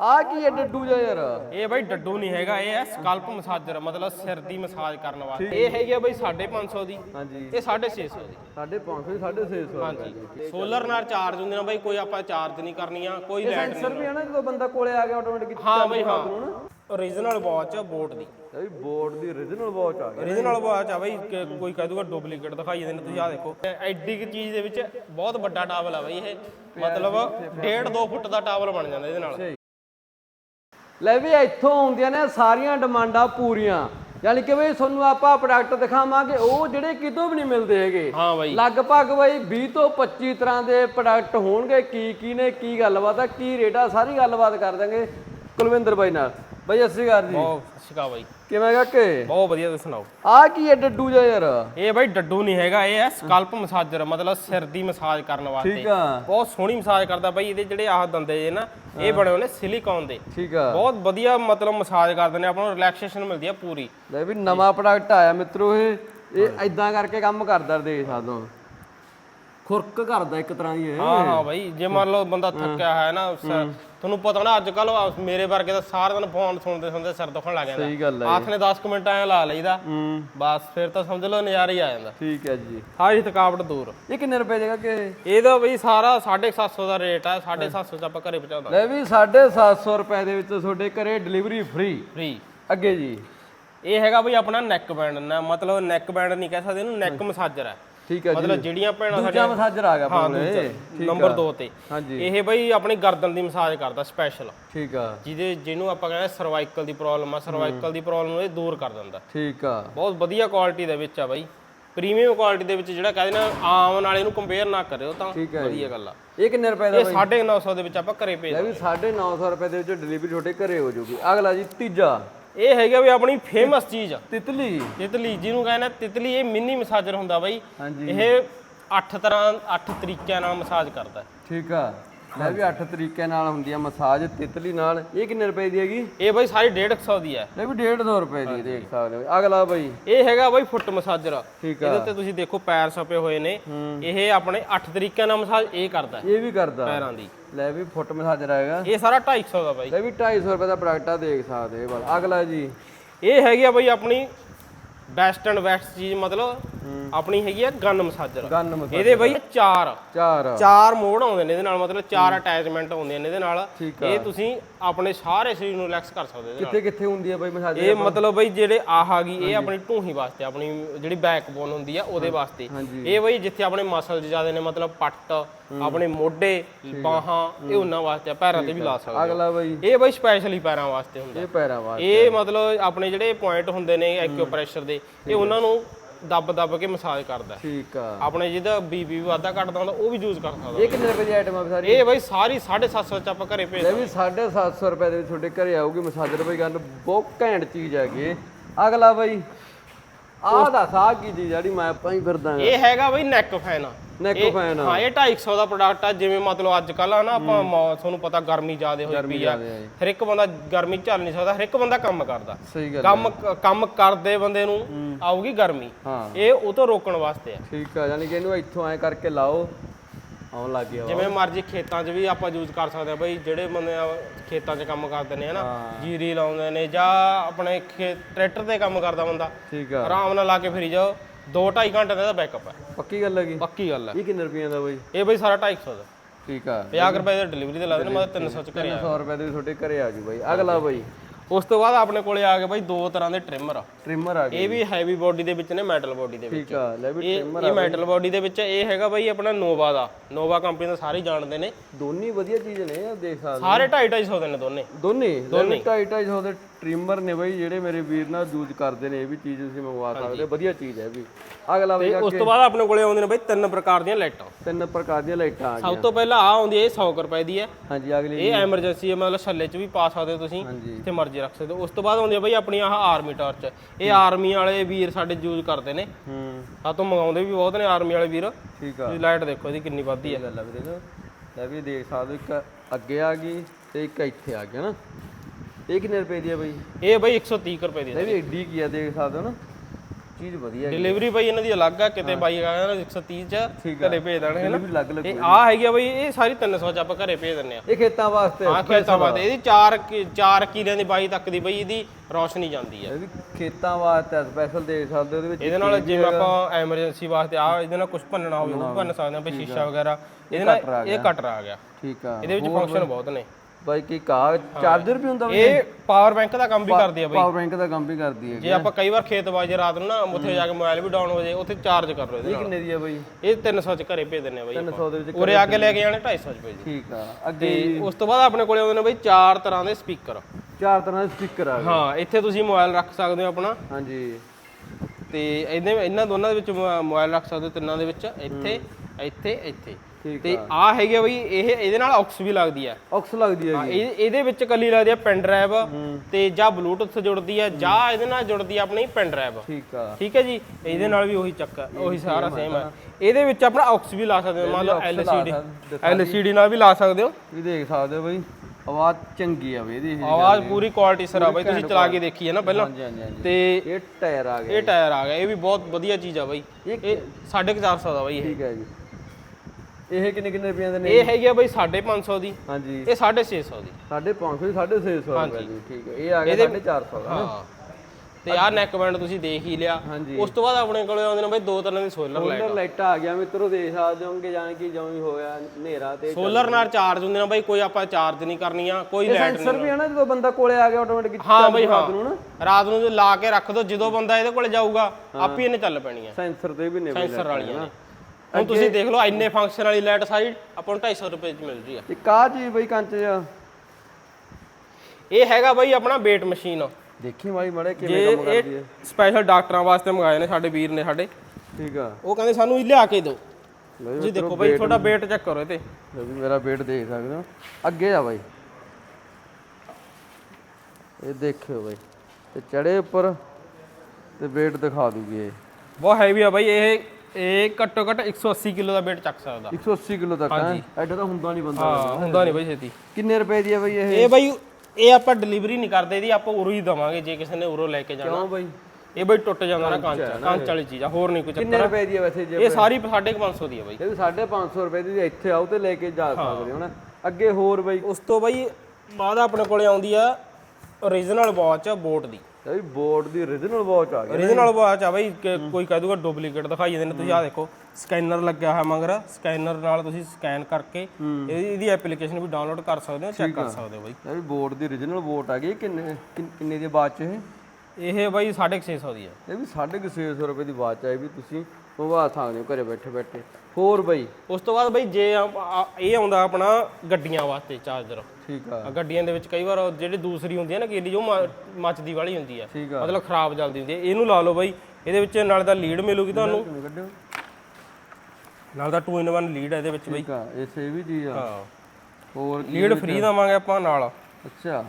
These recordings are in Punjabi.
ਆ ਕੀ ਹੈ ਡੱਡੂ ਜਿਹਾ ਯਾਰ? ਇਹ ਬਾਈ ਡੱਡੂ ਨਹੀਂ ਹੈਗਾ ਇਹ ਹੈ ਸਕਲਪ ਮਸਾਜਰ ਮਤਲਬ ਸਿਰ ਦੀ ਮਸਾਜ ਕਰਨ ਵਾਸਤੇ। ਇਹ ਹੈਗੀ ਆ ਬਾਈ 550 ਦੀ ਹਾਂਜੀ। ਇਹ 650 ਦੀ। 550 650 ਹਾਂਜੀ। ਸੋਲਰ ਨਾਲ ਚਾਰਜ ਹੁੰਦੇ ਨੇ ਬਾਈ ਕੋਈ ਆਪਾਂ ਚਾਰਜ ਨਹੀਂ ਕਰਨੀ ਆ ਕੋਈ ਲਾਈਟ ਸੈਂਸਰ ਵੀ ਹੈ ਨਾ ਜਦੋਂ ਬੰਦਾ ਕੋਲੇ ਆ ਗਿਆ ਆਟੋਮੈਟਿਕ ਹਾਂ ਬਾਈ ਹਾਂ। ਓਰੀਜਨਲ ਵਾਚ ਆ ਬੋਟ ਦੀ। ਇਹ ਬੋਰਡ ਦੀ origignal ਵਾਚ ਆ ਗਈ ਓਰੀਜਨਲ ਵਾਚ ਆ ਬਾਈ ਕੋਈ ਕਹਿ ਦੂਗਾ ਡੁਪਲੀਕੇਟ ਦਿਖਾਈ ਜਾਂਦੇ ਨੇ ਤੁਸੀਂ ਆ ਦੇਖੋ। ਐਡੀ ਕੁ ਚੀਜ਼ ਦੇ ਵਿੱਚ ਬਹੁਤ ਵੱਡਾ ਟਾਵਲ ਆ ਬਾਈ ਇਹ। ਮਤਲਬ 1.5 2 ਫੁੱਟ ਦਾ ਟਾਵਲ ਬਣ ਜਾਂਦਾ ਇਹਦੇ ਨਾਲ। ਲੈ ਵੀ ਇੱਥੋਂ ਆਉਂਦੀਆਂ ਨੇ ਸਾਰੀਆਂ ਡਿਮਾਂਡਾਂ ਪੂਰੀਆਂ। ਯਾਨੀ ਕਿ ਬਈ ਤੁਹਾਨੂੰ ਆਪਾਂ ਪ੍ਰੋਡਕਟ ਦਿਖਾਵਾਂਗੇ ਉਹ ਜਿਹੜੇ ਕਿਤੋਂ ਵੀ ਨਹੀਂ ਮਿਲਦੇ ਹੈਗੇ। ਹਾਂ ਬਾਈ। ਲਗਭਗ ਬਈ 20 ਤੋਂ 25 ਤਰ੍ਹਾਂ ਦੇ ਪ੍ਰੋਡਕਟ ਹੋਣਗੇ ਕੀ ਕੀ ਨੇ ਕੀ ਗੱਲਬਾਤ ਆ ਕੀ ਰੇਟ ਆ ਸਾਰੀ ਗੱਲਬਾਤ ਕਰ ਦਾਂਗੇ ਕੁਲਵਿੰਦਰ ਬਾਈ ਨਾਲ। ਬਾਈ ਅਸੀਂ ਕਰ ਜੀ। ਬਹੁਤ ਸ਼ਿਕਾ ਬਾਈ। ਕਿਵੇਂ ਕਾਕੇ? ਬਹੁਤ ਵਧੀਆ ਤੁਸੀਂ ਸੁਣਾਓ? ਆ ਕੀ ਹੈ ਡੱਡੂ ਜਿਹਾ ਯਾਰ? ਇਹ ਬਾਈ ਡੱਡੂ ਨਹੀਂ ਹੈਗਾ ਇਹ ਹੈ ਸਕਲਪ ਮਸਾਜਰ ਮਤਲਬ ਸਿਰ ਦੀ ਮਸਾਜ ਕਰਨ ਵਾਸਤੇ। ਠੀਕ ਆ। ਬਹੁਤ ਸੋਹਣੀ ਮਸਾਜ ਕਰਦਾ ਬਾਈ ਇਹਦੇ ਜਿਹੜੇ ਆਹ ਦੰਦੇ ਜੇ ਨਾ ਇਹ ਬਣੇ ਹੋਏ ਨੇ ਸਿਲੀਕੌਨ ਦੇ। ਠੀਕ ਆ। ਬਹੁਤ ਵਧੀਆ ਮਤਲਬ ਮਸਾਜ ਕਰਦੇ ਨੇ ਆਪਾਂ ਨੂੰ ਰਿਲੈਕਸੇਸ਼ਨ ਮਿਲਦੀ ਆ ਪੂਰੀ। ਲੈ ਵੀ ਨਵਾਂ ਪ੍ਰੋਡਕਟ ਆਇਆ ਮਿੱਤਰੋ ਇਹ। ਇਹ ਐਦਾਂ ਕਰਕੇ ਕੰਮ ਕਰਦਾ ਦੇਖ ਸਕਦੇ ਹੋ ਖੁਰਕ ਕਰਦਾ ਇੱਕ ਤਰ੍ਹਾਂ ਦੀ ਇਹ। ਹਾਂ ਹਾਂ ਬਾਈ ਜੇ ਮੰਨ ਲਓ ਬੰਦਾ ਥੱਕਿਆ ਹੈ ਨਾ ਤੁਹਾਨੂੰ ਪਤਾ ਨਾ ਅੱਜ ਕੱਲ ਮੇਰੇ ਵਰਗੇ ਤਾਂ ਸਾਰਾ ਦਿਨ ਫੋਨ ਸੁਣਦੇ ਸੁਣਦੇ ਸਿਰ ਦੁਖਣ ਲੱਗ ਜਾਂਦਾ। ਸਹੀ ਗੱਲ ਹੈ ਹੱਥ ਨੇ 10 ਕੁ ਮਿੰਟ ਐ ਲਾ ਲਈਦਾ। ਹੂੰ। ਬਸ ਫਿਰ ਤਾਂ ਸਮਝ ਲਓ ਨਜ਼ਾਰਾ ਹੀ ਆ ਜਾਂਦਾ। ਠੀਕ ਹੈ ਜੀ। ਸਾਰੀ ਥਕਾਵਟ ਦੂਰ। ਇਹ ਕਿੰਨੇ ਰੁਪਏ ਦੇਗਾ ਕਿ ਇਹਦਾ ਬਈ ਸਾਰਾ 750 ਦਾ ਰੇਟ ਆ 750 ਚ ਆਪਾਂ ਘਰੇ ਪਹੁੰਚਾਉਂਦਾ। ਲੈ ਵੀ 750 ਰੁਪਏ ਦੇ ਵਿੱਚ ਤੁਹਾਡੇ ਘਰੇ ਡਿਲੀਵਰੀ ਫ੍ਰੀ ਫ੍ਰੀ ਅੱਗੇ ਜੀ। ਇਹ ਹੈਗਾ ਬਈ ਆਪਣਾ ਨੈਕ ਬੈਂਡ ਨਾ ਮਤਲਬ ਨੈਕ ਬੈਂਡ ਨਹੀਂ ਕਹਿ ਸਕਦੇ ਇਹਨੂੰ ਨੈਕ ਮਸਾਜਰ ਹੈ ਠੀਕ ਹੈ ਜੀ। ਮਤਲਬ ਜਿਹੜੀਆਂ ਭੈਣਾਂ ਦੂਜਾ ਮਸਾਜਰ ਆ ਗਿਆ ਆਪਣੇ ਨੰਬਰ ਆ। 2 ਤੇ। ਹਾਂਜੀ। ਇਹ ਬਈ ਆਪਣੀ ਗਰਦਨ ਦੀ ਮਸਾਜ ਕਰਦਾ ਸਪੈਸ਼ਲ ਠੀਕ ਆ। ਜਿਹਦੇ ਜਿਹਨੂੰ ਆਪਾਂ ਕਹਿੰਦੇ ਸਰਵਾਈਕਲ ਦੀ ਪ੍ਰੋਬਲਮ ਆ। ਸਰਵਾਈਕਲ ਦੀ ਪ੍ਰੋਬਲਮ ਨੂੰ ਇਹ ਦੂਰ ਕਰ ਦਿੰਦਾ। ਠੀਕ ਆ। ਬਹੁਤ ਵਧੀਆ ਕੁਆਲਿਟੀ ਦੇ ਵਿੱਚ ਆ ਬਾਈ। ਪ੍ਰੀਮੀਅਮ ਕੁਆਲਿਟੀ ਦੇ ਵਿੱਚ ਜਿਹੜਾ ਕਹਿੰਦੇ ਨਾ ਆਮ ਨਾਲ ਇਹਨੂੰ ਕੰਪੇਅਰ ਨਾ ਕਰਿਓ ਤਾਂ ਵਧੀਆ ਗੱਲ ਆ। ਇਹ ਕਿੰਨੇ ਰੁਪਏ ਦਾ ਇਹ 950 ਦੇ ਵਿੱਚ ਆਪਾਂ ਘਰੇ ਭੇਜ ਲੈ ਵੀ 950 ਰੁਪਏ ਦੇ ਵਿੱਚ ਡਿਲੀਵਰੀ ਤੁਹਾਡੇ ਘਰੇ ਹੋ ਜਾਊਗੀ ਅਗਲਾ ਜੀ ਤੀਜਾ। ਇਹ ਹੈਗਾ ਵੀ ਆਪਣੀ ਫੇਮਸ ਚੀਜ਼ ਤਿਤਲੀ। ਤਿਤਲੀ ਜਿਹਨੂੰ ਕਹਿੰਦੇ ਆ ਤਿਤਲੀ ਇਹ ਮਿੰਨੀ ਮਸਾਜਰ ਹੁੰਦਾ ਬਾਈ। ਇਹ 8 ਤਰ੍ਹਾਂ 8 ਤਰੀਕਿਆਂ ਨਾਲ ਮਸਾਜ ਕਰਦਾ। ਠੀਕ ਆ। ਲੈ ਵੀ 8 ਤਰੀਕੇ ਨਾਲ ਹੁੰਦੀ ਆ ਮਸਾਜ ਤਿਤਲੀ ਨਾਲ। ਇਹ ਕਿੰਨੇ ਰੁਪਏ ਦੀ ਹੈਗੀ? ਇਹ ਬਾਈ ਸਾਰੀ 150 ਦੀ ਹੈ ਲੈ ਵੀ 150 ਰੁਪਏ ਦੀ ਦੇਖ ਸਕਦੇ ਹੋ ਅਗਲਾ ਬਾਈ। ਇਹ ਹੈਗਾ ਬਾਈ ਫੁੱਟ ਮਸਾਜਰ। ਠੀਕ ਇਹਦੇ ਉੱਤੇ ਤੁਸੀਂ ਦੇਖੋ ਪੈਰ ਛਪੇ ਹੋਏ ਨੇ। ਇਹ ਆਪਣੇ 8 ਤਰੀਕਿਆਂ ਨਾਲ ਮਸਾਜ ਇਹ ਕਰਦਾ ਇਹ ਵੀ ਕਰਦਾ। ਪੈਰਾਂ ਦੀ। ਲੈ ਵੀ ਫੁੱਟ ਮਸਾਜਰ ਆਏਗਾ ਇਹ ਸਾਰਾ 250 ਦਾ ਬਾਈ। ਲੈ ਵੀ 250 ਰੁਪਏ ਦਾ ਪ੍ਰੋਡਕਟ ਆ ਦੇਖ ਸਕਦੇ ਹੋ ਅਗਲਾ ਜੀ। ਇਹ ਹੈਗੀ ਆ ਬਾਈ ਆਪਣੀ ਬੈਸਟ ਐਂਡ ਬੈਸਟ ਚੀਜ਼ ਮਤਲਬ ਆਪਣੀ ਹੈਗੀ ਆ ਗਨ ਮਸਾਜਰ। ਗਨ ਇਹਦੇ ਬਾਈ ਚਾਰ। ਚਾਰ। ਚਾਰ ਮੋਡ ਆਉਂਦੇ ਨੇ ਇਹਦੇ ਨਾਲ ਮਤਲਬ ਚਾਰ ਅਟੈਚਮੈਂਟ ਆਉਂਦੇ ਨੇ ਇਹਦੇ ਨਾਲ। ਇਹ ਤੁਸੀਂ ਆਪਣੇ ਸਾਰੇ ਸਰੀਰ ਨੂੰ ਰਿਲੈਕਸ ਕਰ ਸਕਦੇ ਹੋ ਇਹਦੇ ਨਾਲ। ਕਿੱਥੇ ਕਿੱਥੇ ਹੁੰਦੀ ਆ ਬਾਈ ਮਸਾਜ ਇਹ ਮਤਲਬ ਬਈ ਜਿਹੜੇ ਆਹ ਆ ਗਈ ਇਹ ਆਪਣੀ ਢੂਹੀ ਵਾਸਤੇ ਆਪਣੀ ਜਿਹੜੀ ਬੈਕਬੋਨ ਹੁੰਦੀ ਆ ਉਹਦੇ ਵਾਸਤੇ। ਇਹ ਬਈ ਜਿੱਥੇ ਆਪਣੇ ਮਸਲਸ ਜ਼ਿਆਦੇ ਨੇ ਮਤਲਬ ਪੱਟ ਆਪਣੇ ਮੋਢੇ ਬਾਹਾਂ ਇਹ ਉਹਨਾਂ ਵਾਸਤੇ ਪੈਰਾਂ ਤੇ ਵੀ ਲਾ ਸਕਦੇ। ਅਗਲਾ ਬਾਈ। ਇਹ ਬਈ ਸਪੈਸ਼ਲੀ ਪੈਰਾਂ ਵਾਸਤੇ ਹੁੰਦਾ। ਇਹ ਪੈਰਾਂ ਵਾਸਤੇ ਇਹ ਮਤਲਬ ਆਪਣੇ ਜਿਹੜੇ ਪੁਆਇੰਟ ਹੁੰਦੇ ਨੇ ਐਕਿਊਪ੍ਰੈਸ਼ਰ ਦੇ ਇਹ ਉਹਨਾਂ ਨੂੰ ਦੱਬ ਦੱਬ ਕੇ ਮਸਾਜ ਕਰਦਾ ਹੈ। ਠੀਕ ਆ। ਆਪਣੇ ਜਿਹਦਾ ਬੀਬੀ ਵਾਧਾ ਘਟਦਾ ਹੁੰਦਾ ਉਹ ਵੀ ਯੂਜ਼ ਕਰ ਸਕਦਾ ਇਹ ਕਿੰਨੇ ਰੁਪਏ ਦੀ ਆਈਟਮ ਆ ਸਾਰੀ? ਇਹ ਬਈ ਸਾਰੀ 750 ਚ ਆਪਾਂ ਘਰੇ ਭੇਜ ਲੈ ਵੀ 750 ਰੁਪਏ ਦੇ ਵਿੱਚ ਤੁਹਾਡੇ ਘਰੇ ਆਊਗੀ ਮਸਾਜਰ ਬਾਈ ਗੱਲ ਬਹੁਤ ਘੈਂਟ ਚੀਜ਼ ਹੈਗੀ। ਅਗਲਾ ਬਾਈ। ਆਹ ਦੱਸ ਆਹ ਕੀ ਚੀਜ਼ ਜਿਹੜੀ ਮੈਂ ਆਪਾਂ ਹੀ ਫਿਰਦਾ ਇਹ ਹੈਗਾ ਬਈ ਨੈਕ ਫੈਨ ਨੈਕ ਫੈਨ ਹਾਂ ਇਹ 250 ਦਾ ਪ੍ਰੋਡਕਟ ਆ ਜਿਵੇਂ ਮਤਲਬ ਅੱਜ ਕੱਲ ਆ ਨਾ ਆਪਾਂ ਤੁਹਾਨੂੰ ਪਤਾ ਗਰਮੀ ਜ਼ਿਆਦੇ ਹੋਈ ਪਈ ਆ। ਹਰ ਇੱਕ ਬੰਦਾ ਗਰਮੀ ਝੱਲ ਨਹੀਂ ਸਕਦਾ ਹਰ ਇੱਕ ਬੰਦਾ ਕੰਮ ਕਰਦਾ। ਸਹੀ ਗੱਲ ਕੰਮ ਕੰਮ ਕਰਦੇ ਬੰਦੇ ਨੂੰ ਆਊਗੀ ਗਰਮੀ। ਇਹ ਉਹ ਤੋਂ ਰੋਕਣ ਵਾਸਤੇ ਆ। ਠੀਕ ਆ ਯਾਨੀ ਕਿ ਇਹਨੂੰ ਇੱਥੋਂ ਐ ਕਰਕੇ ਲਾਓ ਆਉਣ ਲੱਗ ਗਿਆ। ਜਿਵੇਂ ਮਰਜ਼ੀ ਖੇਤਾਂ 'ਚ ਵੀ ਆਪਾਂ ਯੂਜ਼ ਕਰ ਸਕਦੇ ਆ ਬਈ ਜਿਹੜੇ ਬੰਦੇ ਆ ਖੇਤਾਂ 'ਚ ਕੰਮ ਕਰਦੇ ਨੇ ਹਨਾ? ਜੀਰੀ ਲਾਉਂਦੇ ਨੇ ਜਾਂ ਆਪਣੇ ਟਰੈਕਟਰ ਤੇ ਕੰਮ ਕਰਦਾ ਬੰਦਾ। ਠੀਕ ਆ। ਆਰਾਮ ਨਾਲ ਲਾ ਕੇ ਫਿਰੀ ਜਾਓ। 2.5 ਘੰਟੇ ਦਾ ਬੈਕਅਪ ਹੈ ਪੱਕੀ ਗੱਲ ਹੈਗੀ ਪੱਕੀ ਗੱਲ ਹੈ ਇਹ ਕਿੰਨੇ ਰੁਪਈਆਂ ਦਾ ਬਾਈ? ਇਹ ਬਈ ਸਾਰਾ 250 ਦਾ। ਠੀਕ ਆ। 50 ਰੁਪਏ ਦੀ ਡਿਲੀਵਰੀ ਤੇ ਲਾ ਦੇਣ ਮੈਂ 300 ਚ ਘਰੇ ਆ 100 ਰੁਪਏ ਦੇ ਵੀ ਤੁਹਾਡੇ ਘਰੇ ਆ ਜੂ ਬਾਈ। ਅਗਲਾ ਬਾਈ। ਉਸ ਤੋਂ ਬਾਅਦ ਆਪਣੇ ਕੋਲੇ ਆ ਗਏ ਬਾਈ ਦੋ ਤਰ੍ਹਾਂ ਦੇ ਟ੍ਰਿਮਰ ਆ। ਟ੍ਰਿਮਰ ਆ ਗਿਆ ਇਹ ਵੀ ਹੈਵੀ ਬੋਡੀ ਦੇ ਵਿੱਚ ਨੇ ਮੈਟਲ ਬੋਡੀ ਦੇ ਵਿੱਚ। ਠੀਕ ਆ ਲੈ ਵੀ ਇਹ ਇਹ ਮੈਟਲ ਬੋਡੀ ਦੇ ਵਿੱਚ ਇਹ ਹੈਗਾ ਬਾਈ ਆਪਣਾ ਨੋਵਾ ਦਾ। ਨੋਵਾ ਕੰਪਨੀ ਦਾ ਸਾਰੇ ਜਾਣਦੇ ਨੇ। ਦੋਨੀ ਵਧੀਆ ਚੀਜ਼ ਨੇ ਆ ਦੇਖ ਸਕਦੇ ਸਾਰੇ 2.5 250 ਦੇ ਨੇ ਦੋਨੇ। ਦੋਨੇ ਦੋਨੇ। 2.5 250 ਦੇ ਟ੍ਰਿਮਰ ਨੇ ਬਾਈ ਜਿਹੜੇ ਮੇਰੇ ਵੀਰ ਨਾਲ ਯੂਜ਼ ਕਰਦੇ ਨੇ ਇਹ ਵੀ ਚੀਜ਼ ਤੁਸੀਂ ਮੰਗਵਾ ਸਕਦੇ ਹੋ। ਵਧੀਆ ਚੀਜ਼ ਹੈ ਵੀ। ਅਗਲਾ ਬਾਈ ਉਸ ਤੋਂ ਬਾਅਦ ਆਪਣੇ ਕੋਲੇ ਆਉਂਦੇ ਨੇ ਬਾਈ ਤਿੰਨ ਪ੍ਰਕਾਰ ਦੀਆਂ ਲਾਈਟਾਂ। ਤਿੰਨ ਪ੍ਰਕਾਰ ਦੀਆਂ ਲਾਈਟਾਂ ਆ ਗਈਆਂ। ਸਭ ਤੋਂ ਪਹਿਲਾਂ ਆ ਆਉਂਦੀ ਹੈ ਇਹ 100 ਕੁ ਰੁਪਏ ਦੀ ਹੈ। ਹਾਂਜੀ ਅਗਲੀ ਇਹ ਐਮਰਜੈਂਸੀ ਹੈ ਮਤਲਬ ਛੱਲੇ 'ਚ ਵੀ ਪਾ ਸਕਦੇ ਹੋ ਤੁਸੀਂ ਜਿੱਥੇ ਮਰਜ਼ੀ ਰੱਖ ਸਕਦੇ ਹੋ। ਉਸ ਤੋਂ ਬਾਅਦ ਆਉਂਦੀ ਹੈ ਬਾਈ ਆਪਣੀ ਆਹ ਆਰਮੀ ਟਾਰਚ ਇਹ ਆਰਮੀ ਵਾਲੇ ਵੀਰ ਸਾਡੇ ਯੂਜ਼ ਕਰਦੇ ਨੇ। ਹੂੰ। ਆ ਤੋਂ ਮੰਗਾਉਂਦੇ ਵੀ ਬਹੁਤ ਨੇ ਆਰਮੀ ਵਾਲੇ ਵੀਰ। ਠੀਕ ਆ। ਤੁਸੀਂ ਲਾਈਟ ਦੇਖੋ ਇਹਦੀ ਕਿੰਨੀ ਵੱਧਦੀ ਹੈ। ਵੀ ਲੈ ਵੀ ਦੇਖ ਸਕਦੇ ਹੋ ਇੱਕ ਅੱਗੇ ਆ ਗਈ ਤੇ ਇੱਕ ਇੱਥੇ ਆ ਗਿਆ ਨਾ? ਇਹ ਕਿੰਨੇ ਰੁਪਏ ਦੀ ਆ ਬਾਈ? ਇਹ ਬਾਈ 130 ਕੁ ਰੁਪਏ ਦੀ ਹੈ ਇਹ ਵੀ ਏਡੀ ਕੀ ਆ ਦੇਖ ਸਕਦੇ ਹੋ ਨਾ। ਚੀਜ਼ ਵਧੀਆ ਹੈ ਡਿਲੀਵਰੀ ਬਾਈ ਇਹਨਾਂ ਦੀ ਅਲੱਗ ਆ ਕਿਤੇ ਬਾਈ ਕਹਿੰਦਾ 130 ਚ ਠੀਕ ਆ। ਘਰੇ ਭੇਜ ਦੇਣਗੇ ਨਾ। ਵੀ ਅਲੱਗ ਅਲੱਗ ਇਹ ਆ ਹੈਗੀ ਆ ਬਾਈ ਇਹ ਸਾਰੀ 300 ਚ ਆਪਾਂ ਘਰੇ ਭੇਜ ਦਿੰਨੇ ਆ। ਇਹ ਖੇਤਾਂ ਵਾਸਤੇ ਹਾਂ ਖੇਤਾਂ ਬਾਅਦ ਇਹਦੀ 4 4 ਕਿਲਿਆਂ ਦੀ ਬਾਈ ਤੱਕ ਦੀ ਬਈ ਇਹਦੀ ਰੌਸ਼ਨੀ ਜਾਂਦੀ ਆ। ਇਹ ਵੀ ਖੇਤਾਂ ਵਾਸਤੇ ਸਪੈਸ਼ਲ ਦੇ ਸਕਦੇ ਉਹਦੇ ਵਿੱਚ ਇਹਦੇ ਨਾਲ ਜਿਵੇਂ ਆਪਾਂ ਐਮਰਜੈਂਸੀ ਵਾਸਤੇ ਆ ਇਹਦੇ ਨਾਲ ਕੁਝ ਭੰਨਣਾ ਹੋਵੇ ਉਹ ਭੰਨ ਸਕਦੇ ਆ ਬਈ ਸ਼ੀਸ਼ਾ ਵਗੈਰਾ। ਇਹਦੇ ਨਾਲ ਇਹ ਕਟਰ ਆ ਗਿਆ। ਠੀਕ ਆ। ਇਹਦੇ ਵਿੱਚ ਫੰਕਸ਼ਨ ਬਹੁਤ ਨੇ। ਬਾਈ ਕੀ ਕਾ ਚਾਰਜਰ ਵੀ ਹੁੰਦਾ ਇਹ ਪਾਵਰ ਬੈਂਕ ਦਾ ਕੰਮ ਵੀ ਕਰਦੀ ਆ ਬਈ। ਪਾਵਰ ਬੈਂਕ ਦਾ ਕੰਮ ਵੀ ਕਰਦੀ ਹੈ ਜੇ ਆਪਾਂ ਕਈ ਵਾਰ ਖੇਤ ਬਾਜੇ ਰਾਤ ਨੂੰ ਨਾ ਉੱਥੇ ਜਾ ਕੇ ਮੋਬਾਈਲ ਵੀ ਡਾਊਨ ਹੋ ਜਾਏ ਉੱਥੇ ਚਾਰਜ ਕਰ ਲਓ ਇਹਦੇ ਇਹ ਨਾਲ। ਕਿੰਨੇ ਦੀ ਹੈ ਬਾਈ? ਇਹ 300 ਚ ਘਰੇ ਭੇਜ ਦਿੰਨੇ ਆ ਬਈ 300 ਦੇ ਵਿੱਚ ਉਰੇ ਆ ਕੇ ਲੈ ਕੇ ਜਾਣੇ 250 ਚ ਭੇਜ। ਠੀਕ ਆ। ਅੱਗੇ ਉਸ ਤੋਂ ਬਾਅਦ ਆਪਣੇ ਕੋਲੇ ਆਉਂਦੇ ਨੇ ਬਈ ਚਾਰ ਤਰ੍ਹਾਂ ਦੇ ਸਪੀਕਰ ਚਾਰ ਤਰ੍ਹਾਂ ਦੇ ਸਪੀਕਰ ਆ ਗਏ। ਹਾਂ ਇੱਥੇ ਤੁਸੀਂ ਮੋਬਾਈਲ ਰੱਖ ਸਕਦੇ ਹੋ ਆਪਣਾ। ਹਾਂਜੀ। ਤੇ ਇਹਦੇ ਇਹਨਾਂ ਦੋਨਾਂ ਦੇ ਵਿੱਚ ਮੋਬਾਈਲ ਰੱਖ ਸਕਦੇ ਹੋ ਤਿੰਨਾਂ ਦੇ ਵਿੱਚ। ਇੱਥੇ ਇੱਥੇ ਇੱਥੇ। ਤੇ ਆ। ਹੈਗੇ ਆ ਬਈ ਇਹ ਇਹਦੇ ਨਾਲ ਆਕਸ ਵੀ ਲੱਗਦੀ ਆ। ਆਕਸ ਲੱਗਦੀ ਹੈ ਇਹ ਇਹਦੇ ਵਿੱਚ ਕੱਲੀ ਲੱਗਦੀ ਆ ਪੈਨ ਡਰਾਈਵ ਤੇ ਜਾਂ ਬਲੂਟੁੱਥ ਜੁੜਦੀ ਆ ਜਾਂ ਇਹਦੇ ਨਾਲ ਜੁੜਦੀ ਆ ਆਪਣੀ ਪੈਨ ਡਰਾਈਵ। ਠੀਕ ਆ। ਠੀਕ ਹੈ ਜੀ? ਇਹਦੇ ਨਾਲ ਵੀ ਉਹੀ ਚੱਕ ਉਹੀ ਸਾਰਾ ਸੇਮ ਹੈ ਇਹਦੇ ਵਿੱਚ ਆਪਣਾ ਆਕਸ ਵੀ ਲਾ ਸਕਦੇ ਹੋ ਮੰਨ ਲਓ LCD LCD ਨਾਲ ਵੀ ਲਾ ਸਕਦੇ ਹੋ। ਵੀ ਦੇਖ ਸਕਦੇ ਹੋ ਬਾਈ ਆਵਾਜ਼ ਚੰਗੀ ਆ ਬਈ ਇਹਦੀ ਇਹ। ਆਵਾਜ਼ ਪੂਰੀ ਕੁਆਲਿਟੀ ਸਰ ਆ ਬਈ ਤੁਸੀਂ ਚਲਾ ਕੇ ਦੇਖੀ ਹੈ ਨਾ ਪਹਿਲਾਂ। ਤੇ ਇਹ ਟਾਇਰ ਆ ਗਏ ਇਹ ਟਾਇਰ ਆ ਗਿਆ ਇਹ ਵੀ ਬਹੁਤ ਵਧੀਆ ਚੀਜ਼ ਆ ਬਾਈ। ਇਹ 450 ਦਾ ਬਾਈ ਇਹ। ਠੀਕ ਹੈ ਜੀ। ਇਹ ਕਿੰਨੇ ਕਿੰਨੇ ਰੁਪਈਆਂ ਦੇ ਨੇ? ਇਹ ਹੈਗੀ ਆ ਬਾਈ 550 ਦੀ। ਹਾਂਜੀ। ਇਹ 650 ਦੀ। 550 650 ਰੁਪਏ ਦੀ ਠੀਕ ਹੈ। ਇਹ ਆ ਗਿਆ 450 ਦਾ ਹਾਂ। ਤੇ ਆਹ ਨੈਕ ਬੈਂਡ ਤੁਸੀਂ ਦੇਖ ਹੀ ਲਿਆ। ਉਸ ਤੋਂ ਬਾਅਦ ਆਪਣੇ ਕੋਲੇ ਆਉਂਦੇ ਨੇ ਬਾਈ ਦੋ ਤਰ੍ਹਾਂ ਦੀ ਸੋਲਰ ਲਾਈਟ ਸੋਲਰ ਲਾਈਟਾਂ ਆ ਗਿਆ ਮਿੱਤਰੋ ਦੇਖ ਸਕਦੇ ਹੋਗੇ ਜਾਣ ਕੀ ਜਿਉਂ ਵੀ ਹੋਇਆ ਹਨੇਰਾ ਤੇ ਸੋਲਰ ਨਾਲ ਚਾਰਜ ਹੁੰਦੇ ਨੇ ਬਾਈ ਕੋਈ ਆਪਾਂ ਚਾਰਜ ਨਹੀਂ ਕਰਨੀਆਂ ਕੋਈ ਲਾਈਟ ਸੈਂਸਰ ਵੀ ਹੈ ਨਾ ਜਦੋਂ ਬੰਦਾ ਕੋਲੇ ਆ ਗਿਆ ਆਟੋਮੈਟਿਕ ਹਾਂ ਬਾਈ ਹਾਂ। ਰਾਤ ਨੂੰ ਜੇ ਲਾ ਕੇ ਰੱਖ ਦੋ ਜਦੋਂ ਬੰਦਾ ਇਹਦੇ ਕੋਲੇ ਜਾਊਗਾ ਆਪੇ ਇਹਨੇ ਚੱਲ ਪੈਣੀ ਆ। ਸੈਂਸਰ ਤੇ ਵੀ ਨੇ ਬਈ ਸੈਂਸਰ ਵਾਲੀਆਂ ਨੇ। ਹੁਣ ਤੁਸੀਂ ਦੇਖ ਲਓ ਇੰਨੇ ਫੰਕਸ਼ਨ ਵਾਲੀ ਲਾਈਟ ਸਾਰੀ ਆਪਾਂ ਨੂੰ 250 ਰੁਪਏ ਚ ਮਿਲ ਰਹੀ ਆ ਇੱਕ ਆ ਚੀਜ਼ ਬਈ ਕੰਚ ਆ? ਇਹ ਹੈਗਾ ਬਾਈ ਆਪਣਾ ਵੇਟ ਮਸ਼ੀਨ ਦੇਖੀ ਮਾਈ ਮੜੇ ਕਿਵੇਂ ਕੰਮ ਕਰਦੀ ਹੈ ਸਪੈਸ਼ਲ ਡਾਕਟਰਾਂ ਵਾਸਤੇ ਮੰਗਾਏ ਨੇ ਸਾਡੇ ਵੀਰ ਨੇ ਸਾਡੇ। ਠੀਕ ਆ। ਉਹ ਕਹਿੰਦੇ ਸਾਨੂੰ ਇਹ ਲਿਆ ਕੇ ਦਿਓ। ਜੀ ਜੀ ਦੇਖੋ ਬਾਈ ਤੁਹਾਡਾ ਵੇਟ ਚੈੱਕ ਕਰੋ ਇਹ ਤੇ ਜੀ ਮੇਰਾ ਵੇਟ ਦੇਖ ਸਕਦੇ ਹੋ। ਅੱਗੇ ਆ ਬਾਈ। ਇਹ ਦੇਖਿਓ ਬਾਈ। ਤੇ ਚੜੇ ਉੱਪਰ ਤੇ ਵੇਟ ਦਿਖਾ ਦੂਗੀ ਇਹ। ਬਹੁਤ ਹੈਵੀ ਆ ਬਾਈ ਇਹ ਇਹ ਘੱਟੋ ਘੱਟ 180 ਕਿਲੋ ਦਾ ਵੇਟ ਚੱਕ ਸਕਦਾ। 180 ਕਿਲੋ ਤੱਕ ਹੈ? ਐਡਾ ਤਾਂ ਹੁੰਦਾ ਨਹੀਂ ਬੰਦਾ। ਹਾਂ ਹੁੰਦਾ ਨਹੀਂ ਬਾਈ ਛੇਤੀ। ਕਿੰਨੇ ਰੁਪਏ ਦੀ ਹੈ ਬਾਈ ਇਹ? ਇਹ ਬਾਈ ਇਹ ਆਪਾਂ ਡਿਲੀਵਰੀ ਨਹੀਂ ਕਰਦੇ ਇਹਦੀ ਆਪਾਂ ਉਰੋਂ ਹੀ ਦਵਾਂਗੇ ਜੇ ਕਿਸੇ ਨੇ ਉਰੋਂ ਲੈ ਕੇ ਜਾਣਾ। ਕਿਉਂ ਬਾਈ? ਇਹ ਬਾਈ ਟੁੱਟ ਜਾਂਦਾ ਨਾ ਕੰਚ ਕੰਚ ਵਾਲੀ ਚੀਜ਼ ਆ ਹੋਰ ਨਹੀਂ ਕੋਈ ਕਿੰਨੇ ਰੁਪਏ ਦੀ ਹੈ ਵੈਸੇ ਜੇ ਇਹ ਸਾਰੀ 550 ਦੀ ਆ ਬਾਈ। ਇਹ ਵੀ 550 ਰੁਪਏ ਦੀ ਇੱਥੇ ਆਓ ਤੇ ਲੈ ਕੇ ਜਾ ਸਕਦੇ ਹੋ ਨਾ ਅੱਗੇ ਹੋਰ ਬਾਈ। ਉਸ ਤੋਂ ਬਾਈ ਬਾਅਦ ਆਪਣੇ ਕੋਲੇ ਆਉਂਦੀ ਆ origignal ਵਾਚ ਬੋਟ ਦੀ। ਇਹ ਬੋਰਡ ਦੀ origignal ਵਾਚ ਆ ਗਈ। Origignal ਵਾਚ ਆ ਬਾਈ ਕੋਈ ਕਹਿ ਦੂਗਾ ਡੁਪਲੀਕੇਟ ਦਿਖਾਈ ਜਾਂਦੇ ਨੇ ਤੁਸੀਂ ਆ ਦੇਖੋ ਸਕੈਨਰ ਲੱਗਿਆ ਹੋਇਆ ਮਗਰ ਸਕੈਨਰ ਨਾਲ ਤੁਸੀਂ ਸਕੈਨ ਕਰਕੇ ਇਹਦੀ ਐਪਲੀਕੇਸ਼ਨ ਵੀ ਡਾਊਨਲੋਡ ਕਰ ਸਕਦੇ ਹੋ ਚੈੱਕ ਕਰ ਸਕਦੇ ਹੋ ਬਾਈ। ਇਹ ਬੋਰਡ ਦੀ origignal ਵੋਟ ਆ ਗਈ ਕਿੰਨੇ ਕਿੰਨ- ਦੀ ਵਾਚ ਇਹ? ਇਹ ਬਾਈ 650 ਦੀ ਆ। ਇਹ ਵੀ 650 ਰੁਪਏ ਦੀ ਵਾਚ ਆ ਇਹ ਵੀ ਤੁਸੀਂ ਮੰਗਵਾ ਸਕਦੇ ਹੋ ਘਰੇ ਬੈਠੇ ਬੈਠੇ। ਹੋਰ ਬਾਈ? ਉਸ ਤੋਂ ਬਾਅਦ ਬਾਈ ਜੇ ਇਹ ਆਉਂਦਾ ਆਪਣਾ ਗੱਡੀਆਂ ਵਾਸਤੇ ਚਾਰਜਰ ਠੀਕ ਆ। ਆ ਗੱਡੀਆਂ ਦੇ ਵਿੱਚ ਕਈ ਵਾਰ ਉਹ ਜਿਹੜੀ ਦੂਸਰੀ ਹੁੰਦੀ ਹੈ ਨਾ ਕੇਲੀ ਜੋ ਮੱਚਦੀ ਵਾਲੀ ਹੁੰਦੀ ਹੈ ਠੀਕ ਆ। ਮਤਲਬ ਖਰਾਬ ਜਲਦੀ ਹੁੰਦੀ ਹੈ। ਇਹਨੂੰ ਲਾ ਲਓ ਬਾਈ। ਇਹਦੇ ਵਿੱਚ ਨਾਲ ਦਾ ਲੀਡ ਮਿਲੂਗੀ ਤੁਹਾਨੂੰ। ਕਿਵੇਂ ਕੱਢਿਓ। ਨਾਲ ਦਾ 2 in 1 ਲੀਡ ਹੈ ਇਹਦੇ ਵਿੱਚ ਬਾਈ। ਠੀਕ ਆ ਇਸੇ ਵੀ ਚੀਜ਼ ਆ। ਹਾਂ। ਹੋਰ ਕੀ ਲੀਡ ਫ੍ਰੀ ਦਵਾਂਗੇ ਆਪਾਂ ਨਾਲ। ਅੱਛਾ।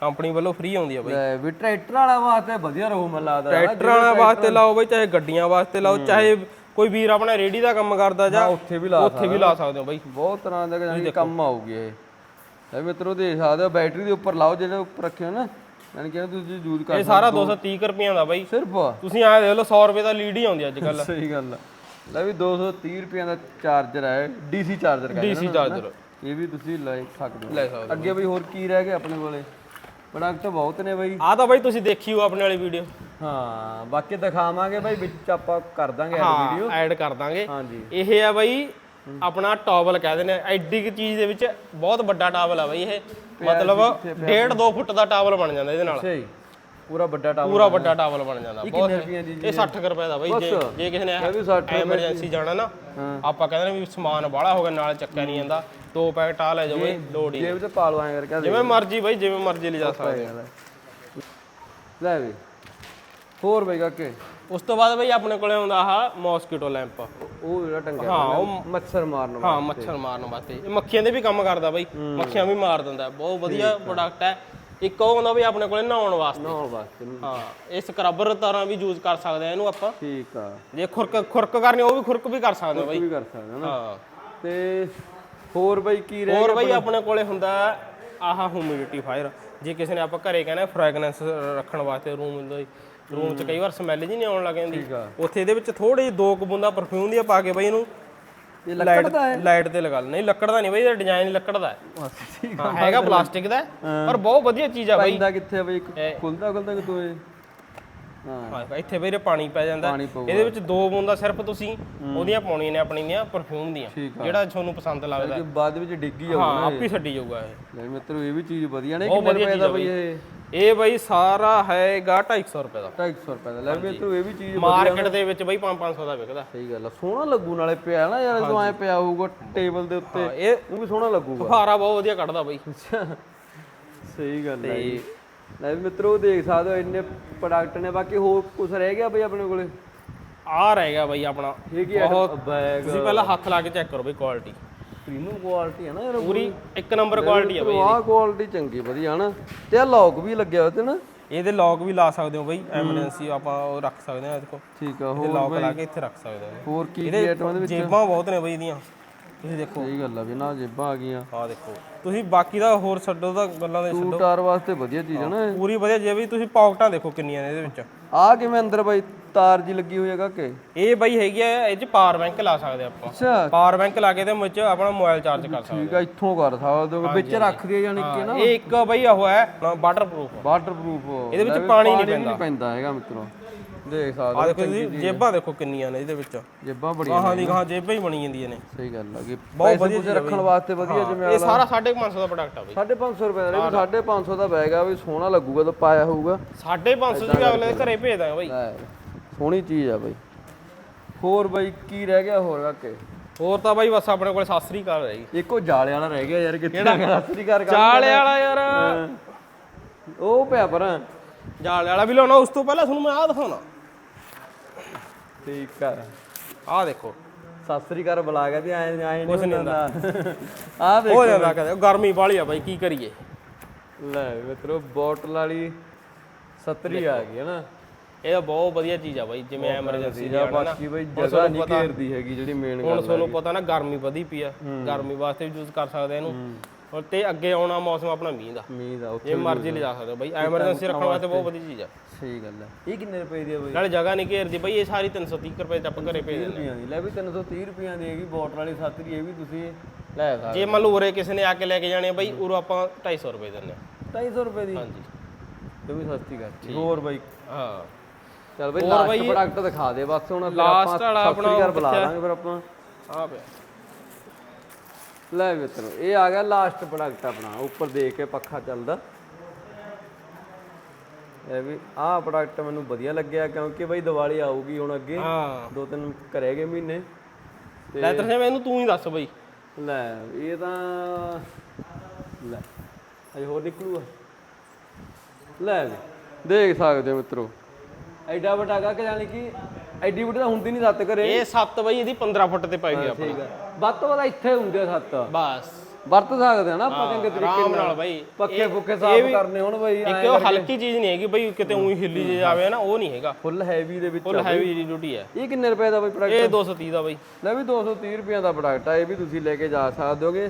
ਕੰਪਨੀ ਵੱਲੋਂ ਫ੍ਰੀ ਆਉਂਦੀ ਆ ਬਾਈ। ਲੈ ਵੀ ਟਰੈਕਟਰ ਵਾਲਾ ਵਾਸਤੇ ਵਧੀਆ ਰਹੂ ਮੈਨੂੰ ਲੱਗਦਾ। ਨਾ। ਟਰੈਕਟਰਾਂ ਵਾਸਤੇ ਲਾਓ ਬਾਈ ਚਾਹੇ ਗੱਡੀਆਂ ਵਾਸਤੇ ਲਾਓ ਚਾਹੇ ਕੋਈ ਵੀਰ ਆਪਣਾ ਰੇੜੀ ਦਾ ਕੰਮ ਕਰਦਾ ਜਾਂ ਉੱਥੇ ਵੀ ਲਾ ਉੱਥੇ ਵੀ ਲਾ ਸਕਦੇ ਹੋ ਬਾਈ। ਬਹੁਤ ਤਰ੍ਹਾਂ ਦਾ ਜਾਨੀ ਕੰਮ ਆਊਗੀ ਇਹ। ਇਹ ਮਿੱਤਰੋ ਦੇਖ ਸਕਦੇ ਹੋ ਬੈਟਰੀ ਦੇ ਉੱਪਰ ਲਾਓ ਜਿਹੜੇ ਉੱਪਰ ਰੱਖਿਓ ਨਾ। ਯਾਨੀ ਕਿ ਤੁਸੀਂ ਯੂਜ਼ ਕਰ ਇਹ ਸਾਰਾ 230 ਕੁ ਰੁਪਈਆਂ ਦਾ ਬਾਈ। ਸਿਰਫ? ਤੁਸੀਂ ਆਹ ਦੇਖ ਲਓ 100 ਰੁਪਏ ਦਾ ਲੀਡ ਹੀ ਆਉਂਦੀ ਅੱਜ ਕੱਲ ਸਹੀ ਗੱਲ ਆ। ਲੈ ਵੀ 230 ਰੁਪਏ ਦਾ ਚਾਰਜਰ ਹੈ ਡੀਸੀ ਚਾਰਜਰ ਕਹਿੰਦੇ ਡੀਸੀ ਚਾਰਜਰ। ਇਹ ਵੀ ਤੁਸੀਂ ਲੈ ਸਕਦੇ ਹੋ। ਲੈ ਸਕਦੇ ਅੱਗੇ ਬਈ ਹੋਰ ਕੀ ਰਹਿ ਗਿਆ ਆਪਣੇ ਕੋਲੇ? ਪ੍ਰੋਡਕਟ ਬਹੁਤ ਨੇ ਬਈ। ਆ ਤਾਂ ਬਾਈ ਤੁਸੀਂ ਦੇਖੀ ਹੋ ਆਪਣੇ ਵਾਲੀ ਵੀਡੀਓ। ਹਾਂ ਬਾਕੀ ਦਿਖਾਵਾਂਗੇ ਬਈ ਵਿੱਚ ਆਪਾਂ ਕਰ ਦਾਂਗੇ ਐਡ ਵੀਡੀਓ ਐਡ ਕਰ ਦਾਂਗੇ। ਹਾਂਜੀ। ਇਹ ਆ ਬਾਈ ਆਪਣਾ ਟਾਵਲ ਕਹਿੰਦੇ ਨੇ ਐਡੀ ਕਿ ਚੀਜ਼ ਦੇ ਵਿੱਚ ਬਹੁਤ ਵੱਡਾ ਟਾਵਲ ਆ ਬਾਈ ਇਹ। ਮਤਲਬ 1.5 2 ਫੁੱਟ ਦਾ ਟਾਵਲ ਬਣ ਜਾਂਦਾ ਇਹਦੇ ਨਾਲ। ਅੱਛਾ ਜੀ। ਪੂਰਾ ਵੱਡਾ ਟਾਵਰ ਪੂਰਾ ਵੱਡਾ ਟਾਵਲ ਬਣ ਜਾਂਦਾ। ਬਹੁਤ ਇਹ 60 ਕੁ ਰੁਪਏ ਦਾ ਬਾਈ ਜੇ ਜੇ ਕਿਸੇ ਨੇ ਇਹ ਵੀ 60 ਐਮਰਜੈਂਸੀ ਜਾਣਾ ਨਾ। ਆਪਾਂ ਕਹਿੰਦੇ ਨੇ ਵੀ ਸਮਾਨ ਬਾਹਲਾ ਹੋ ਗਿਆ ਨਾਲ ਚੱਕਿਆ ਨਹੀਂ ਜਾਂਦਾ। ਦੋ ਪੈਕਟ ਆ ਲੈ ਜਾਓ ਬਾਈ ਲੋੜ ਹੀ। ਜੇਬ ਤੇ ਪਾ ਐਂ ਕਰਕੇ ਜਿਵੇਂ ਮਰਜ਼ੀ ਬਾਈ ਜਿਵੇਂ ਮਰਜ਼ੀ ਲਿਜਾ ਸਕਦੇ। ਲੈ ਵੀ। ਹੋਰ ਬਈ ਕਾਕੇ। ਉਸ ਤੋਂ ਬਾਅਦ ਬਾਈ ਆਪਣੇ ਕੋਲੇ ਆਉਂਦਾ ਆਹ ਮੌਸਕੀਟੋ ਲੈਂਪ ਉਹ ਜਿਹੜਾ ਟੰਗਿਆ ਹਾਂ ਉਹ ਮੱਛਰ ਮਾਰਨ ਵਾਲਾ ਹਾਂ ਮੱਛਰ ਮਾਰਨ ਵਾਸਤੇ। ਇਹ ਮੱਖੀਆਂ ਦੇ ਵੀ ਕੰਮ ਕਰਦਾ ਬਾਈ। ਮੱਖੀਆਂ ਵੀ ਮਾਰ ਦਿੰਦਾ। ਬਹੁਤ ਵਧੀਆ ਪ੍ਰੋਡਕਟ ਹੈ। ਇੱਕ ਉਹ ਹੁੰਦਾ ਵੀ ਆਪਣੇ ਕੋਲੇ ਨਹਾਉਣ ਵਾਸਤੇ। ਨਹਾਉਣ ਵਾਸਤੇ। ਹਾਂ। ਇਹ ਸਕਰਬਰ ਤਰ੍ਹਾਂ ਵੀ ਯੂਜ਼ ਕਰ ਸਕਦੇ ਆ ਇਹਨੂੰ ਆਪਾਂ। ਠੀਕ ਆ। ਜੇ ਖੁਰਕ ਖੁਰਕ ਕਰਨੀ ਉਹ ਵੀ ਖੁਰਕ ਵੀ ਕਰ ਸਕਦੇ ਆ ਬਾਈ। ਵੀ ਕਰ ਸਕਦਾ ਨਾ। ਹਾਂ। ਤੇ ਹੋਰ ਬਈ ਕੀ ਰਹਿ ਹੋਰ ਬਾਈ ਆਪਣੇ? ਕੋਲੇ ਹੁੰਦਾ ਆਹ ਹਿਊਮਿਡਿਟੀ ਫਾਇਰ ਜੇ ਕਿਸੇ ਨੇ ਆਪਾਂ ਘਰੇ ਕਹਿੰਦੇ ਫ੍ਰੈਗਨੈਂਸ ਰੱਖਣ ਵਾਸਤੇ ਰੂਮ ਦਾ ਰੂਮ 'ਚ ਕਈ ਵਾਰ ਸਮੈਲ ਜੀ ਨਹੀਂ ਆਉਣ ਲੱਗ ਜਾਂਦੀ। ਉੱਥੇ ਇਹਦੇ ਵਿੱਚ ਥੋੜੀ ਜਿਹੀ ਦੋ ਕੁ ਬੂੰਦਾਂ ਪਰਫਿਊਮ ਦੀਆਂ ਪਾ ਕੇ ਬਈ ਇਹਨੂੰ ਇਹ ਲੱਕੜ ਦਾ ਹੈ? ਲਾਈਟ ਤੇ ਲਗਾ ਲੈ ਨਹੀਂ ਲੱਕੜ ਦਾ ਨਹੀਂ ਬਈ ਇਹਦਾ ਡਿਜ਼ਾਈਨ ਲੱਕੜ ਦਾ ਹੈ। ਠੀਕ ਹਾਂ, ਹੈਗਾ ਪਲਾਸਟਿਕ ਦਾ ਹੈ, ਪਰ ਬਹੁਤ ਵਧੀਆ ਚੀਜ਼ ਆ ਬਈ। ਪੈਂਦਾ ਕਿੱਥੇ ਬਈ? ਖੁੱਲਦਾ ਖੁੱਲਦਾ ਕਿ ਤੂੰ ਇਹ? ਹਾਂ। ਹਾਂ, ਇੱਥੇ ਇਹ ਪਾਣੀ ਪੈ ਜਾਂਦਾ। ਇਹਦੇ ਵਿੱਚ ਦੋ ਬੂੰਦਾਂ ਸਿਰਫ ਤੁਸੀਂ ਉਹਦੀਆਂ ਪਾਉਣੀਆਂ ਨੇ ਆਪਣੀਆਂ ਪਰਫਿਊਮ ਦੀਆਂ ਜਿਹੜਾ ਤੁਹਾਨੂੰ ਪਸੰਦ ਲੱਗਦਾ। ਬਾਅਦ ਵਿੱਚ ਡਿੱਗੀ ਹਾਂ ਜਾਊਗਾ ਆਪੇ ਛੱਡੀ ਜਾਊਗਾ ਇਹ। ਲੈ ਮਿੱਤਰੋ ਇਹ ਵੀ ਚੀਜ਼ ਵਧੀਆ ਨੇ ਕਿੰਨੇ ਰੁਪਏ ਦਾ ਬਈ। ਇਹ? ਇਹ ਬਈ ਸਾਰਾ ਹੈਗਾ 250 ਰੁਪਏ ਦਾ। 250 ਰੁਪਏ ਦਾ। ਲੈ ਮਿੱਤਰੋ ਇਹ ਵੀ ਚੀਜ਼ ਮਾਰਕੀਟ ਦੇ ਵਿੱਚ ਬਈ 5-500 ਦਾ ਵਿਕਦਾ। ਸਹੀ ਗੱਲ ਆ ਸੋਹਣਾ ਲੱਗੂ ਨਾਲੇ ਪਿਆ ਨਾ ਯਾਰ ਜਦੋਂ ਐ ਪਿਆ ਹੋਊਗਾ ਟੇਬਲ ਦੇ ਉੱਤੇ। ਇਹ ਉਹ ਵੀ ਸੋਹਣਾ ਲੱਗੂਗਾ। ਫੁਹਾਰਾ ਬਹੁਤ ਵਧੀਆ ਕੱਢਦਾ ਬਈ। ਸਹੀ ਗੱਲ ਹੈ ਜੀ। ਲੈ ਵੀ ਮਿੱਤਰੋ ਦੇਖ ਸਕਦੇ ਹੋ ਇੰਨੇ ਪ੍ਰੋਡਕਟ ਨੇ ਬਾਕੀ ਹੋਰ ਕੁਝ ਰਹਿ ਗਿਆ ਬਈ ਆਪਣੇ ਕੋਲੇ? ਆ ਰਹਿ ਗਿਆ ਬਈ ਆਪਣਾ। ਬਹੁਤ ਬੈਗ ਤੁਸੀਂ ਪਹਿਲਾਂ ਹੱਥ ਲਾ ਕੇ ਚੈੱਕ ਕਰੋ ਬਈ ਕੁਆਲਿਟੀ ਪ੍ਰੀਮੀਅਮ ਕੁਆਲਿਟੀ ਹੈ ਨਾ ਯਾਰ ਪੂਰੀ ਇੱਕ ਨੰਬਰ ਕੁਆਲਿਟੀ ਆ ਬਈ ਆਹ ਕੁਆਲਿਟੀ ਚੰਗੀ ਵਧੀਆ ਹਨਾ। ਤੇ ਆ ਲੌਕ ਵੀ ਲੱਗਿਆ ਹੋਇਆ ਤੇ ਨਾ। ਇਹਦੇ ਲੌਕ ਵੀ ਲਾ ਸਕਦੇ ਹੋ ਬਈ ਐਮਰਜੈਂਸੀ ਆਪਾਂ ਉਹ ਰੱਖ ਸਕਦੇ ਹਾਂ ਇਹਦੇ ਕੋਲ। ਠੀਕ ਆ ਹੋਰ ਲੌਕ ਲਾ ਕੇ ਇੱਥੇ ਰੱਖ ਸਕਦੇ ਹੋ। ਹੋਰ ਕੀ ਆਈਟਮਾਂ ਦੇ ਵਿੱਚ? ਜੇਬਾਂ ਬਹੁਤ ਨੇ ਬਈ ਇਹਦੀਆਂ। ਤੁਸੀਂ ਦੇਖੋ। ਸਹੀ ਗੱਲ ਆ ਵੀ ਨਾ ਜੇਬਾਂ ਆ ਗਈਆਂ। ਆਹ ਦੇਖੋ ਤੁਸੀਂ ਬਾਕੀ ਦਾ ਹੋਰ ਛੱਡੋ ਤਾਂ ਗੱਲਾਂ ਦੇ ਟੂ ਟਾਰ ਵਾਸਤੇ ਵਧੀਆ ਚੀਜ਼ ਹੈ ਨਾ ਇਹ। ਪੂਰੀ ਵਧੀਆ ਜੇ ਵੀ ਤੁਸੀਂ ਪਾਕਟਾਂ ਦੇਖੋ ਕਿੰਨੀਆਂ ਨੇ ਇਹਦੇ ਵਿੱਚ। ਆਹ ਕਿਵੇਂ ਅੰਦਰ ਬਾਈ? ਤਾਰ ਜੀ ਲੱਗੀ ਹੋਈ ਹੈਗਾ ਕਿ? ਇਹ ਬਈ ਹੈਗੀ ਆ ਇਹ ਚ ਪਾਵਰ ਬੈਂਕ ਲਾ ਸਕਦੇ ਆਪਾਂ। ਅੱਛਾ। ਪਾਵਰ ਬੈਂਕ ਲਾ ਕੇ ਤੇ ਵਿੱਚ ਆਪਣਾ ਮੋਬਾਈਲ ਚਾਰਜ ਕਰ ਸਕਦੇ ਠੀਕ ਆ ਇੱਥੋਂ ਕਰ ਸਕਦੇ ਹੋ ਵਿੱਚ ਰੱਖ ਦੇ ਜਾਣੀ ਕਿ ਨਾ। ਇਹ ਇੱਕ ਬਈ ਉਹ ਹੈ ਵਾਟਰਪ੍ਰੂਫ ਵਾਟਰਪ੍ਰੂਫ ਇਹਦੇ ਵਿੱਚ ਪਾਣੀ ਨਹੀਂ ਨਹੀਂ ਪੈਂਦਾ ਹੈਗਾ ਮਿੱਤਰੋ। ਦੇਖ ਸਕਦੇ ਆ ਦੇਖੋ ਤੁਸੀਂ ਜੇਬਾਂ ਦੇਖੋ ਕਿੰਨੀਆਂ ਨੇ ਇਹਦੇ ਵਿੱਚ। ਜੇਬਾਂ ਬੜੀਆਂ ਗਾਹਾਂ ਦੀ ਗਾਹਾਂ ਜੇਬਾਂ ਹੀ ਬਣੀ ਜਾਂਦੀਆਂ ਨੇ। ਸਹੀ ਗੱਲ ਆ ਕਿ ਬਹੁਤ ਵਧੀਆ ਰੱਖਣ ਵਾਸਤੇ ਵਧੀਆ ਜਿਵੇਂ ਇਹ ਸਾਰਾ 550 ਦਾ ਪ੍ਰੋਡਕਟ ਆ ਬਈ। 550 ਰੁਪਏ ਦਾ ਵੀ 550 ਦਾ ਬੈਗ ਆ ਵੀ ਸੋਹਣਾ ਲੱਗੂਗਾ ਤਾਂ ਪਾਇਆ ਹੋਊਗਾ। 550 ਜੀ ਅਗਲੇ ਦੇ ਘਰੇ ਭੇਜ ਦਾਂਗੇ ਬਈ। ਸੋਹਣੀ ਚੀਜ਼ ਆ ਬਾਈ। ਹੋਰ ਬਾਈ ਕੀ ਰਹਿ ਗਿਆ ਹੋਰ ਕਾਕੇ? ਹੋਰ ਤਾਂ ਬਾਈ ਬਸ ਆਪਣੇ ਕੋਲ ਸਾਸਰੀ ਕਾਲ ਰਹੀ ਇੱਕੋ ਜਾਲੇ ਵਾਲਾ ਰਹਿ ਗਿਆ ਯਾਰ ਕਿੱਥੇ ਸਤਰੀ ਕਰ ਜਾਲੇ ਵਾਲਾ ਯਾਰ। ਉਹ ਪਿਆ ਪਰ। ਜਾਲੇ ਵਾਲਾ ਵੀ ਲਾਉਣਾ ਉਸ ਤੋਂ ਪਹਿਲਾਂ ਤੁਹਾਨੂੰ ਮੈਂ ਆਹ ਦਿਖਾਉਣਾ। ਠੀਕ ਆ। ਆਹ ਦੇਖੋ। ਸਤਰੀ ਕਰ ਬੁਲਾ ਗਿਆ ਤੇ ਐ ਐ ਨਹੀਂ ਹੁੰਦਾ। ਆ ਦੇਖ ਹੋ ਜਾਂਦਾ ਕਦੇ। ਗਰਮੀ ਵਾਲੀ ਆ ਬਾਈ ਕੀ ਕਰੀਏ? ਲੈ ਮਿੱਤਰੋ ਬੋਟਲ ਵਾਲੀ ਸਤਰੀ ਆ ਗਈ ਹੈ ਨਾ। ਇਹ ਤਾਂ ਬਹੁਤ ਵਧੀਆ ਚੀਜ਼ ਆ ਬਾਈ ਜਿਵੇਂ ਐਮਰਜੈਂਸੀ ਜਾਂ ਬਾਕੀ ਬਈ ਜਗ੍ਹਾ ਨਹੀਂ ਘੇਰਦੀ ਹੈਗੀ ਜਿਹੜੀ ਮੇਨ ਹੁਣ ਤੁਹਾਨੂੰ ਪਤਾ ਨਾ ਗਰਮੀ ਵਧੀ ਪਈ ਆ। ਗਰਮੀ ਵਾਸਤੇ ਵੀ ਯੂਜ਼ ਕਰ ਸਕਦੇ ਇਹਨੂੰ। ਹੁਣ ਤੇ ਅੱਗੇ ਆਉਣਾ ਮੌਸਮ ਆਪਣਾ ਮੀਂਹ ਦਾ। ਮੀਂਹ ਦਾ ਉੱਥੇ ਜੇ ਮਰਜ਼ੀ ਲਿਜਾ ਸਕਦੇ ਹੋ ਬਾਈ ਐਮਰਜੈਂਸੀ ਰੱਖਣ ਵਾਸਤੇ ਬਹੁਤ ਵਧੀਆ ਚੀਜ਼ ਆ। ਸਹੀ ਗੱਲ ਹੈ ਇਹ ਕਿੰਨੇ ਰੁਪਏ ਦੀ ਹੈ ਬਈ? ਨਾਲੇ ਜਗ੍ਹਾ ਨਹੀਂ ਘੇਰਦੀ ਬਾਈ ਇਹ ਸਾਰੀ 330 ਰੁਪਏ ਆਪਾਂ ਘਰੇ ਭੇਜ ਦਿੰਦੇ ਰੁਪਈਆਂ ਦੀ ਲੈ ਵੀ 330 ਰੁਪਈਆਂ ਦੀ ਹੈਗੀ ਬੋਟਲ ਵਾਲੀ ਸਤਰੀ ਇਹ ਵੀ ਤੁਸੀਂ ਲੈ ਸਕਦੇ ਜੇ ਮੰਨ ਲਓ ਉਰੇ ਕਿਸੇ ਨੇ ਆ ਕੇ ਲੈ ਕੇ ਜਾਣੇ ਆ ਬਾਈ ਉਰੋਂ ਆਪਾਂ 250 ਰੁਪਏ ਦਿੰਦੇ ਆ। 250 ਰੁਪਏ ਦੀ? ਹਾਂਜੀ। ਇਹ ਵੀ ਸਸਤੀ ਕਰਤੀ ਹੋਰ ਬਾਈ? ਹਾਂ। ਚੱਲ ਬਈ ਲਾਸਟ ਪ੍ਰੋਡਕਟ ਦਿਖਾ ਦੇ ਬਸ ਹੁਣ ਫਿਰ ਆਪਾਂ ਵਾਲਾ ਸਤਿ ਸ੍ਰੀ ਅਕਾਲ ਬੁਲਾ ਲਾਂਗੇ ਫਿਰ ਆਪਾਂ। ਆ ਪਿਆ। ਲੈ ਮਿੱਤਰੋ ਇਹ ਆ ਗਿਆ ਲਾਸਟ ਪ੍ਰੋਡਕਟ ਆਪਣਾ ਉੱਪਰ ਦੇਖ ਕੇ ਪੱਖਾ ਚੱਲਦਾ। ਇਹ ਵੀ ਆਹ ਪ੍ਰੋਡਕਟ ਮੈਨੂੰ ਵਧੀਆ ਲੱਗਿਆ ਕਿਉਂਕਿ ਬਈ ਦੀਵਾਲੀ ਆਊਗੀ ਹੁਣ ਅੱਗੇ ਹਾਂ। ਦੋ ਤਿੰਨ ਕਰੇਗੇ ਮਹੀਨੇ। ਤੇ ਲੈ ਤਰਸੇ ਮੈਨੂੰ ਤੂੰ ਹੀ ਦੱਸ ਬਾਈ। ਲੈ ਇਹ ਤਾਂ ਲੈ ਅਜੇ ਹੋਰ ਨਿਕਲੂਗਾ। ਲੈ ਵੀ, ਦੇਖ ਸਕਦੇ ਹੋ ਮਿੱਤਰੋ ਐਡਾ ਵੱਡਾ ਗਾ ਕਿ ਜਾਨੀ ਕਿ ਐਡੀ ਵੱਡੀ ਤਾਂ ਹੁੰਦੀ ਨਹੀਂ ਸੱਤ ਘਰੇ। ਇਹ 7 ਬਾਈ ਇਹਦੀ 15 ਫੁੱਟ ਤੇ ਪਾਈ ਗਈ ਆਪਾਂ ਠੀਕ ਹੈ ਵੱਧ ਤੋਂ ਵੱਧ ਇੱਥੇ ਹੁੰਦੇ ਸੱਤ। ਬਸ। ਵਰਤ ਸਕਦੇ ਆ ਨਾ ਆਪਾਂ ਚੰਗੇ ਤਰੀਕੇ ਨਾਲ। ਬਾਈ। ਪੱਕੇ ਫੁੱਕੇ ਸਾਫ਼ ਕਰਨੇ ਹੁਣ ਬਈ ਇੱਕ ਉਹ ਹਲਕੀ ਚੀਜ਼ ਨਹੀਂ ਹੈਗੀ ਬਾਈ ਕਿਤੇ ਉਹੀ ਹਿੱਲੀ ਜੇ ਜਾਵੇ ਨਾ ਉਹ ਨਹੀਂ ਹੈਗਾ। ਫੁੱਲ ਹੈਵੀ ਦੇ ਵਿੱਚ ਫੁੱਲ ਹੈਵੀ ਦੀ ਡਿਊਟੀ ਹੈ ਇਹ ਕਿੰਨੇ ਰੁਪਏ ਦਾ ਬਈ ਪ੍ਰੋਡਕਟ ਇਹ 230 ਦਾ ਬਾਈ। ਲੈ ਵੀ 230 ਰੁਪਏ ਦਾ ਪ੍ਰੋਡਕਟ ਆ ਇਹ ਵੀ ਤੁਸੀਂ ਲੈ ਕੇ ਜਾ ਸਕਦੇ ਹੋਗੇ।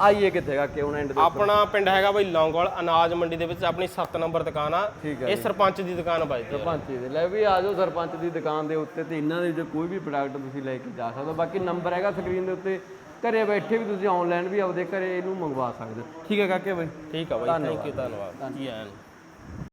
ਆਈਏ ਕਿੱਥੇ ਗਾ? ਕਿ ਹੁਣ ਐਂਡ ਦੇ ਆਪਣਾ ਪਿੰਡ ਹੈਗਾ ਬਾਈ ਲੌਂਗਵਾਲ ਅਨਾਜ ਮੰਡੀ ਦੇ ਵਿੱਚ ਆਪਣੀ 7 ਨੰਬਰ ਦੁਕਾਨ ਆ। ਠੀਕ ਇਹ ਸਰਪੰਚ ਦੀ ਦੁਕਾਨ ਬਾਈ ਸਰਪੰਚ ਜੀ ਦੇ। ਲੈ ਵੀ ਆ ਜਾਓ ਸਰਪੰਚ ਦੀ ਦੁਕਾਨ ਦੇ ਉੱਤੇ ਤੇ ਇਹਨਾਂ ਦੇ ਵਿੱਚ ਕੋਈ ਵੀ ਪ੍ਰੋਡਕਟ ਤੁਸੀਂ ਲੈ ਕੇ ਜਾ ਸਕਦੇ ਹੋ। ਬਾਕੀ ਨੰਬਰ ਹੈਗਾ ਸਕਰੀਨ ਦੇ ਉੱਤੇ। ਘਰੇ ਬੈਠੇ ਵੀ ਤੁਸੀਂ ਆਨਲਾਈਨ ਵੀ ਆਪਦੇ ਘਰੇ ਇਹਨੂੰ ਮੰਗਵਾ ਸਕਦੇ ਹੋ। ਠੀਕ ਹੈ ਕਾਕੇ ਬਾਈ। ਠੀਕ ਆ ਬਾਈ। ਥੈਂਕ ਯੂ ਧੰਨਵਾਦ। ਜੀ ਆਇਆਂ